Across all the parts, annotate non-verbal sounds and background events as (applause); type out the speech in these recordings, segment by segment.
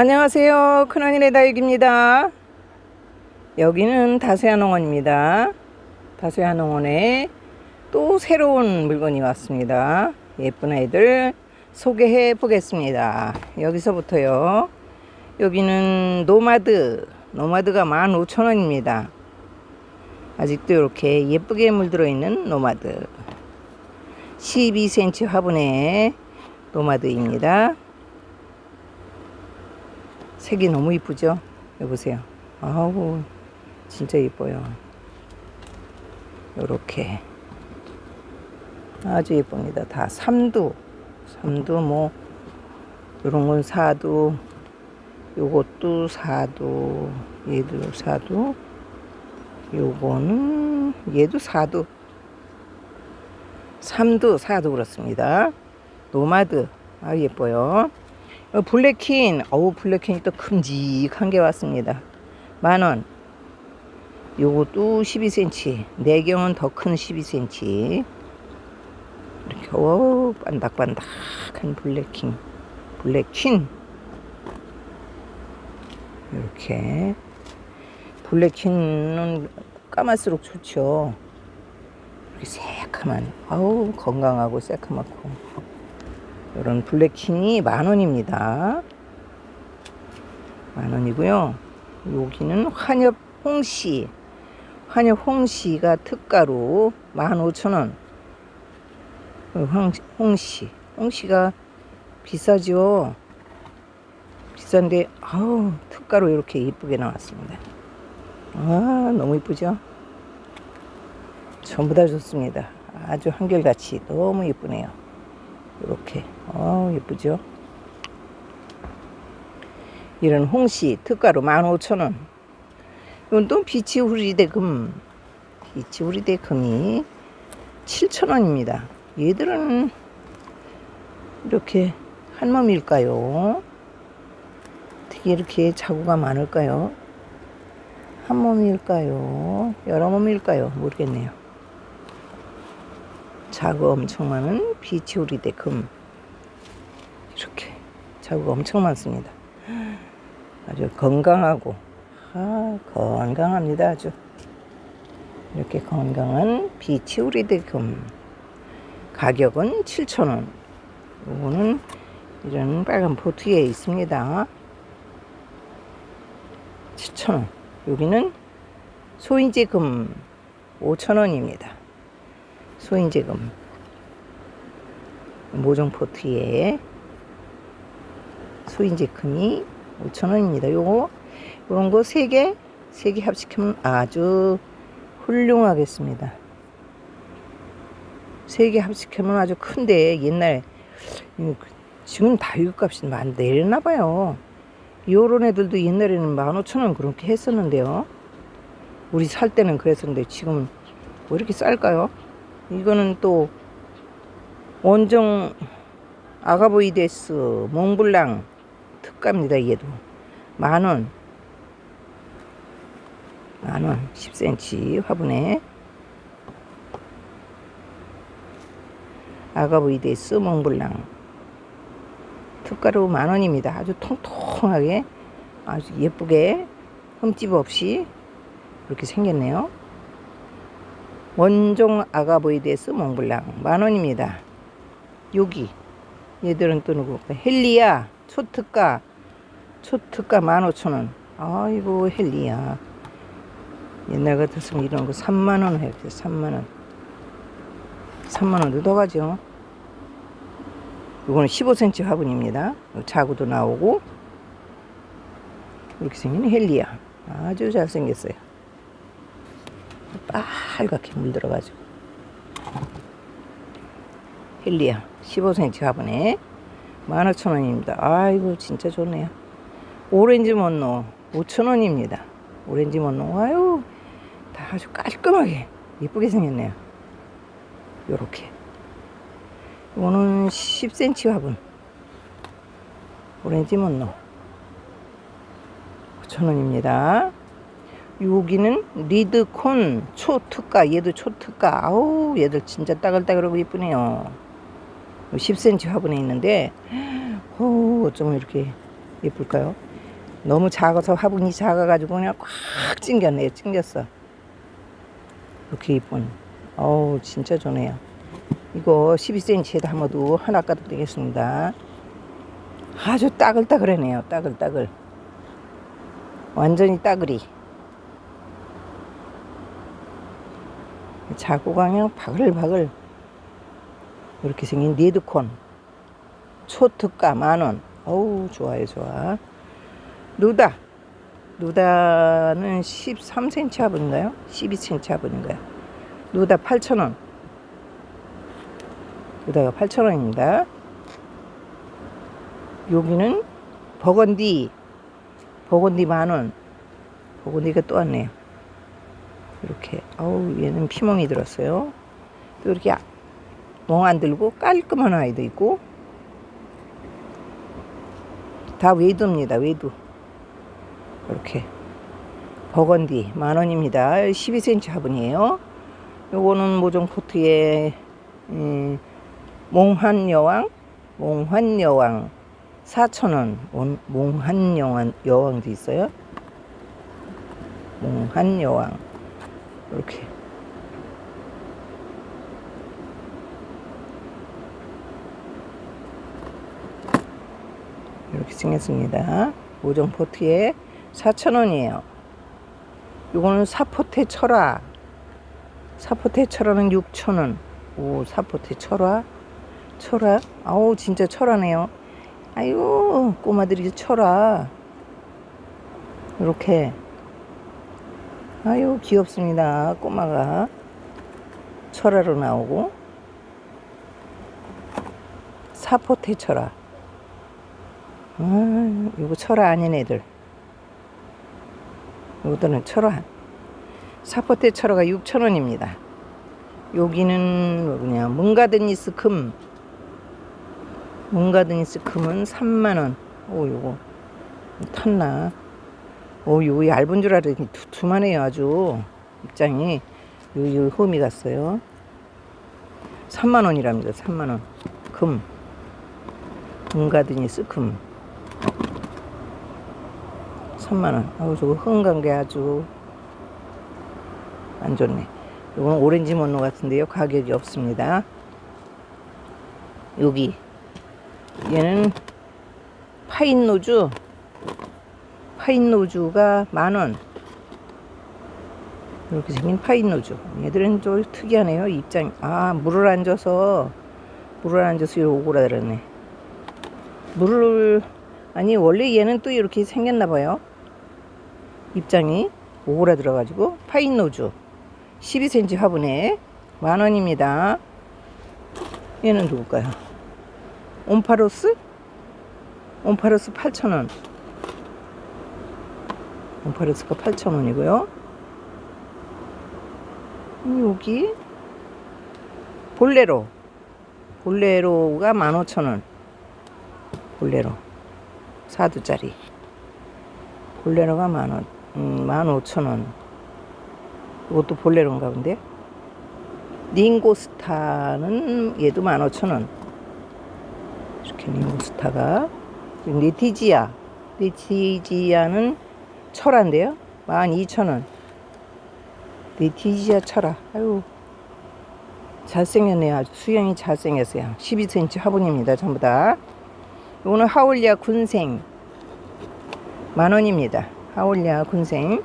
안녕하세요. 큰언니네 다육입니다. 여기는 다세아 농원입니다. 다세아 농원에 또 새로운 물건이 왔습니다. 예쁜 아이들 소개해 보겠습니다. 여기서부터요. 여기는 노마드. 노마드가 15,000원입니다. 아직도 이렇게 예쁘게 물들어 있는 노마드. 12cm 화분의 노마드입니다. 색이 너무 이쁘죠? 여기 보세요. 아우, 진짜 이뻐요. 요렇게. 아주 예쁩니다. 다 삼두. 삼두 뭐, 요런 건 사두. 요것도 사두. 얘도 사두. 요거는, 얘도 사두. 삼두, 사두 그렇습니다. 노마드. 아, 예뻐요. 어, 블랙킨, 어우, 블랙킨이 또 큼직한 게 왔습니다. 만 원. 요것도 12cm. 내경은 더 큰 12cm. 이렇게, 오, 반닥반닥한 블랙킨. 블랙킨. 이렇게. 블랙킨은 까만수록 좋죠. 이렇게 새카만. 아우, 건강하고 새카맣고. 이런 블랙킹이 만 원입니다. 만 원이고요. 여기는 환엽 홍시. 환엽 홍시가 특가로 만 오천 원. 홍시. 홍시가 비싸죠. 비싼데, 아우, 특가로 이렇게 이쁘게 나왔습니다. 아, 너무 이쁘죠? 전부 다 좋습니다. 아주 한결같이 너무 이쁘네요. 이렇게 어 예쁘죠? 이런 홍시 특가로 15,000원. 이건 또 비치 후리대금. 비치 후리대금이 7,000원입니다. 얘들은 이렇게 한 몸일까요? 어떻게 이렇게 자구가 많을까요? 한 몸일까요? 여러 몸일까요? 모르겠네요. 자구 엄청 많은 비치오리대 금 이렇게. 자구가 엄청 많습니다. 아주 건강하고 아, 건강합니다 아주. 이렇게 건강한 비치오리대 금. 가격은 7,000원. 요거는 이런 빨간 포트에 있습니다. 7,000원. 여기는 소인지 금 5,000원입니다. 소인제금. 모종 포트에 소인제금이 5,000원입니다. 요거 요런 거 3개 3개 합식하면 아주 훌륭하겠습니다. 3개 합식하면 아주 큰데 옛날 지금 다육값이 많이 내렸나 봐요. 요런 애들도 옛날에는 15,000원 그렇게 했었는데요. 우리 살 때는 그랬었는데 지금 왜 이렇게 쌀까요? 이거는 또 원종 아가보이데스 몽블랑 특가입니다. 얘도 만원 만원 10cm 화분에 아가보이데스 몽블랑 특가로 만원입니다. 아주 통통하게 아주 예쁘게 흠집 없이 이렇게 생겼네요. 원종 아가보이데스 몽블랑 만원입니다. 여기 얘들은 또 누구 헬리아 초특가 초특가 만오천원. 아이고 헬리아 옛날 같았으면 이런 거 3만원 해요 3만원. 3만원도 더 가죠. 이거는 15cm 화분입니다. 자구도 나오고 이렇게 생긴 헬리아 아주 잘생겼어요. 빨갛게 물들어가지고. 헬리아 15cm 화분에 15,000원입니다. 아이고 진짜 좋네요 오렌지 먼노 5,000원입니다. 오렌지 먼노 아유 다 아주 깔끔하게 예쁘게 생겼네요. 요렇게. 이거는 10cm 화분. 오렌지 먼노 5,000원입니다. 여기는 리드콘 초특가 얘도 초특가. 아우 얘들 진짜 따글따글하고 이쁘네요. 10cm 화분에 있는데 오 어쩌면 이렇게 예쁠까요 너무 작아서 화분이 작아가지고 그냥 꽉 찡겼네요. 찡겼어. 이렇게 이쁜. 어우, 진짜 좋네요. 이거 12cm에 담아도 하나 가도 되겠습니다. 아주 따글따글하네요. 따글따글. 완전히 따글이. 자구가 그냥 바글바글. 이렇게 생긴 니드콘. 초특가 만원. 어우, 좋아요, 좋아. 누다. 누다는 13cm 화분인가요? 12cm 화분인가요? 누다 8,000원. 누다가 8,000원입니다. 여기는 버건디. 버건디 만원. 버건디가 또 왔네요. 이렇게. 어우, 얘는 피멍이 들었어요. 또 이렇게 멍 안 들고 깔끔한 아이도 있고. 다 외두입니다, 외두. 이렇게 버건디 만 원입니다. 12cm 화분이에요. 요거는 모종 포트에 음, 몽환 여왕, 몽환 여왕 4,000원. 몽환 여왕 여왕도 있어요. 몽환 여왕 이렇게 이렇게 생겼습니다. 모종 포트에 4,000원이에요. 요거는 사포테 철화. 사포테 철화는 6,000원. 오, 사포테 철화. 철화. 아우, 진짜 철화네요. 아유, 꼬마들이 철화. 이렇게. 아유, 귀엽습니다. 꼬마가. 철화로 나오고. 사포테 철화. 아, 이거 철화 아닌 애들. 요거는 철화. 사포테 철화가 6,000원입니다. 여기는 뭐냐, 문가드니스 금. 문가드니스 금은 3만원. 오, 요거. 탔나. 오, 요 얇은 줄 알았더니 두툼하네요, 아주. 입장이. 요, 요 홈이 갔어요. 3만원이랍니다, 3만원. 금. 문가드니스 금. 3만원. 아우, 저거 흥간 게 아주 안 좋네. 이건 오렌지 mon노 같은데요. 가격이 없습니다. 여기. 얘는 파인 노주. 파인 노주가 만원. 이렇게 생긴 파인 노주. 얘들은 좀 특이하네요. 입장. 아, 물을 안 줘서, 물을 안 줘서 요거라 그러네. 물을, 아니, 원래 얘는 또 이렇게 생겼나 봐요. 입장이 오그라 들어가지고 파인 노주 12cm 화분에 만 원입니다. 얘는 누굴까요? 옴파로스? 옴파로스 8,000원. 옴파로스가 8,000원이고요. 여기 볼레로. 볼레로가 15,000원. 볼레로. 4두짜리. 볼레로가 만원. 음, 15,000원. 이것도 볼레로인가 본데? 링고스타는 얘도 15,000원. 이렇게 링고스타가. 네티지아. 네티지아는 철화인데요. 12,000원. 네티지아 철화. 아유. 잘생겼네요. 수영이 잘생겼어요. 12cm 화분입니다. 전부 다. 이거는 하울리아 군생. 만 원입니다. 하울리아 군생.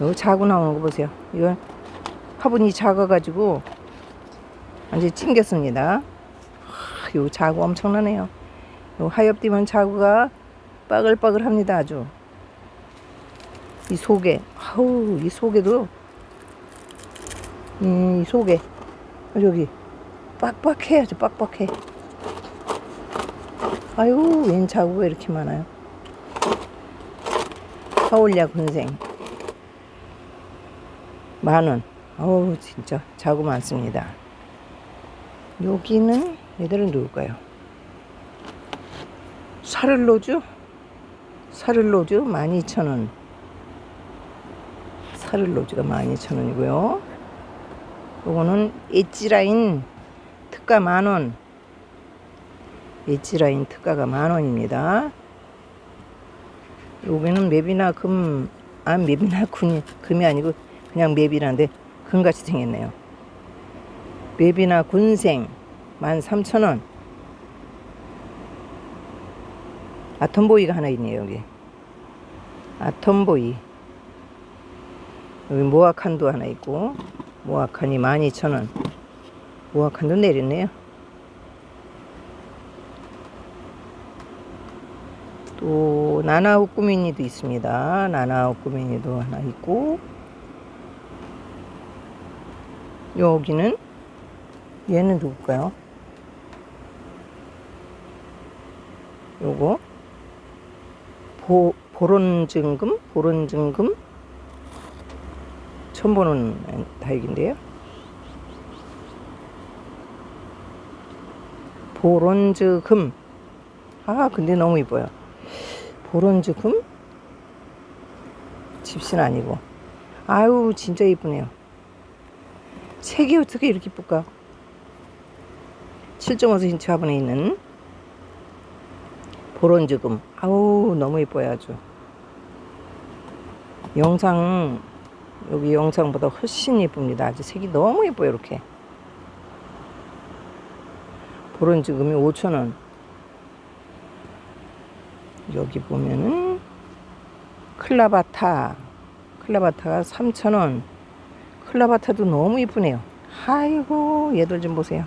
요 자고 나오는 거 보세요. 이건 화분이 작아가지고 완전 찡겼습니다. 하, 요 자구 엄청나네요. 요 하엽디만 자구가 빠글빠글합니다. 아주. 이 속에, 아우, 이 속에도, 음, 이 속에, 여기, 빡빡해. 아주 빡빡해. 아유, 웬 자구가 이렇게 많아요. 서울야 군생. 만원. 어우 진짜. 자구 많습니다. 여기는 얘들은 누굴까요. 사를로주 사를로주 12,000원. 사를로주가 12,000원이고요. 요거는 엣지라인 특가 만원. 엣지라인 특가가 만원입니다 여기는 맵이나 금, 아, 맵이나 (laughs) 금, 금이 아니고 그냥 맵이란데 금같이 생겼네요. 맵이나 군생 13,000원. 아톰보이가 하나 있네요, 여기. 아톰보이. 여기 모아칸도 하나 있고, 모아칸이 12,000원. 모아칸도 내렸네요. 또 나나우 꾸미니도 있습니다. 나나우 꾸미니도 하나 있고 여기는 얘는 누굴까요? 요거 보, 보론증금? 보론증금? 처음 보는 다육인데요. 보론즈금. 아, 근데 너무 이뻐요. 보론즈금? 집신 아니고. 아유, 진짜 이쁘네요. 색이 어떻게 이렇게 이쁠까? 7.5cm 화분에 있는 보론즈금. 아우, 너무 이뻐요, 아주. 영상, 여기 영상보다 훨씬 이쁩니다. 아주 색이 너무 이뻐요, 이렇게. 보론즈금이 5,000원. 여기 보면은 클라바타. 클라바타가 3,000원. 클라바타도 너무 이쁘네요. 아이고 얘들 좀 보세요.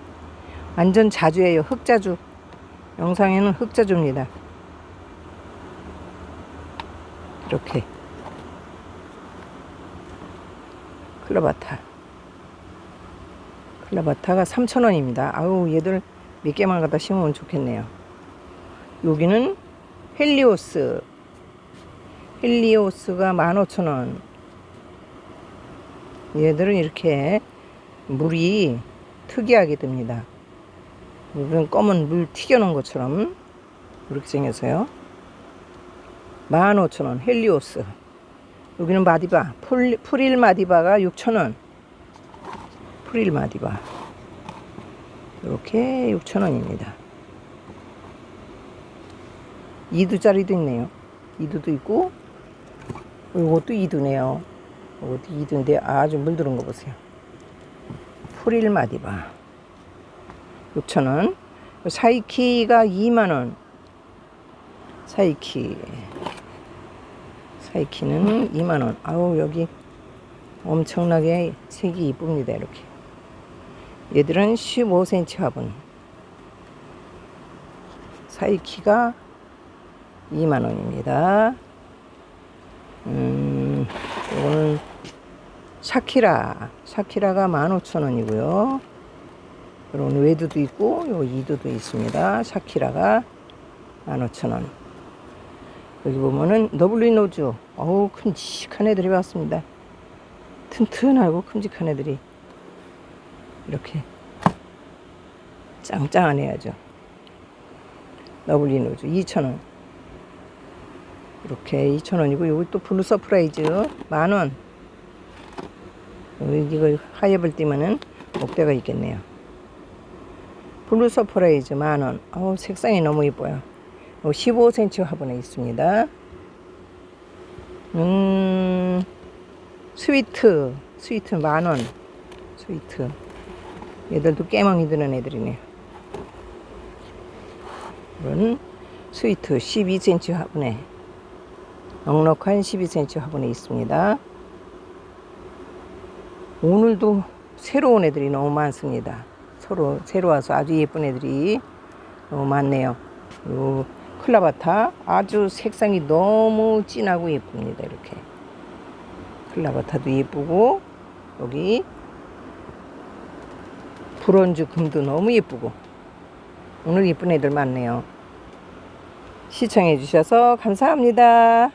완전 자주예요. 흑자주. 영상에는 흑자주입니다. 이렇게. 클라바타. 클라바타가 3,000원입니다. 아우 얘들 몇 개만 갖다 심으면 좋겠네요. 여기는 헬리오스. 헬리오스가 15,000원. 얘들은 이렇게 물이 특이하게 듭니다. 물은 검은 물 튀겨놓은 것처럼 이렇게 생겨서요. 15,000원 헬리오스. 여기는 마디바. 풀, 프릴 마디바가 6,000원. 프릴 마디바. 이렇게 6,000원입니다 2두짜리도 있네요. 2두도 있고, 이것도 2두네요. 이것도 2두인데 아주 물들은 거 보세요. 프릴 마디바. 6,000원. 사이키가 2만원. 사이키. 사이키는 2만원. 아우, 여기 엄청나게 색이 이쁩니다. 이렇게. 얘들은 15cm 화분. 사이키가 2만 원입니다. 음, 이거는 샤키라. 샤키라가 15,000원이고요. 그리고 외두도 있고, 요 이두도 있습니다. 샤키라가 15,000원. 여기 보면은 너블리 노즈. 어우, 큼직한 애들이 왔습니다. 튼튼하고 큼직한 애들이. 이렇게. 짱짱한 애야죠. 너블리 노즈 2,000원. 이렇게 2,000원이고 여기 또 블루 서프라이즈 만원. 이거 하엽을 띄면은 목대가 있겠네요. 블루 서프라이즈 만원. 어우 색상이 너무 이뻐요. 15cm 화분에 있습니다. 음 스위트 스위트 만원. 스위트. 얘들도 깨멍이 드는 애들이네요. 이건 스위트 12cm 화분에 넉넉한 12cm 화분에 있습니다. 오늘도 새로운 애들이 너무 많습니다. 서로 새로 와서 아주 예쁜 애들이 너무 많네요. 요 클라바타 아주 색상이 너무 진하고 예쁩니다. 이렇게 클라바타도 예쁘고 여기 브론즈 금도 너무 예쁘고 오늘 예쁜 애들 많네요. 시청해 주셔서 감사합니다.